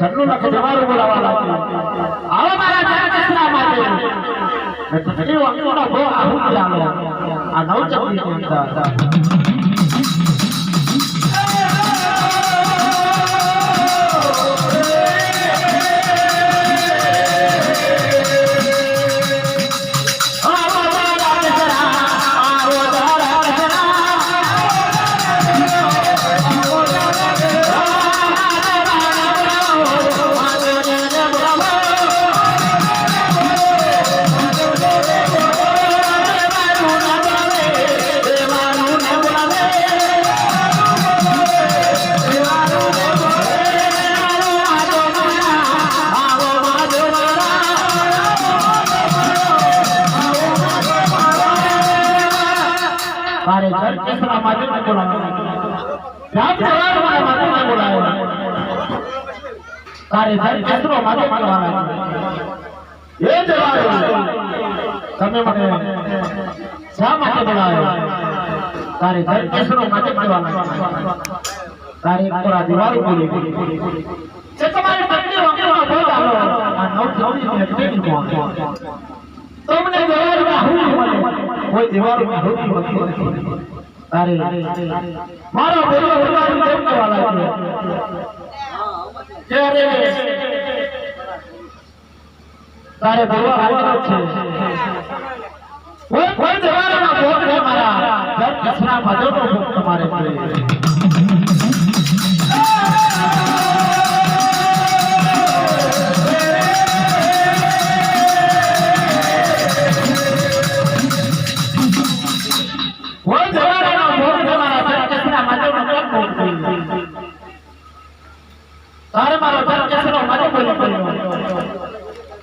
સરનું લખો તમારું બોલાવા લાગ્યું. આવો મારા ધર્મના માટે. એ તકલીફ અંગોનો ભો આવું ચાલો આ નવ ચક્રી કોણ તારે ઘર કેસરા માટે ન બોલાવો રામ સવાર મારા માટે ન બોલાવો. તારે ઘર કેસરો માટે બોલાવો એ જવાબ તમે મને શા માટે બોલાવો? તારે ઘર કેસરો માટે બોલાવો તારે એક તોરા દીવારો બોલી છે તમારે પત્ની વગરનો બોલાવો આ નવ કોણ તમને દેવાળમાં હું મળે કોઈ હું નથી અરે મારો બોલો ઉડાડી કેમ કહેવાલા છે કે અરે તારે બોલવા આવવાનો છે. કોઈ કોઈ દેવાળમાં ભોગ નહીં મારા. ઘર કચરા ભજોનો ભોગ તમારે છે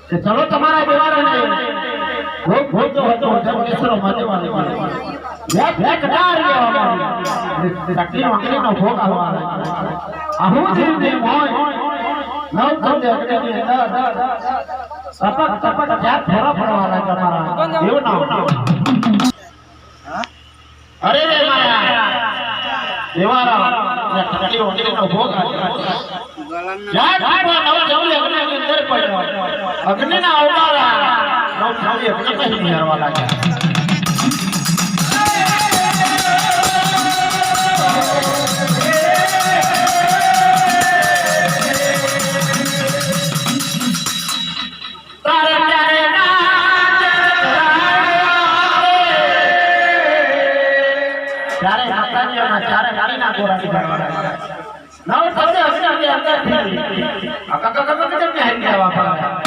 કે ચલો તમારા દેવાળાને ભોગ ભોગ જો હતો મારે મારે. બે બે કટાર લેવા મારી તકલી વકલીનો ભોગ આવવા આહું જીવની મોય. નવ ખંડે અગ્નિની અંદર. સપક સપક જ્યાં અરે જ્યાં ઠાકવા નવા જંગલે અગ્નિની અંદર પડ્યો અગ્નિના અવતારા નવ ખાલી અગ્નિ નહીં નિહારવા લાગ્યા તારે ત્યારે નાચ ત્યારે માતાજીઓના ચારે ગાડીના ગોરા નીકળવાના. નવ થશે હશે હશે અંદરથી. અકક અકક અકક કેમ કે હારી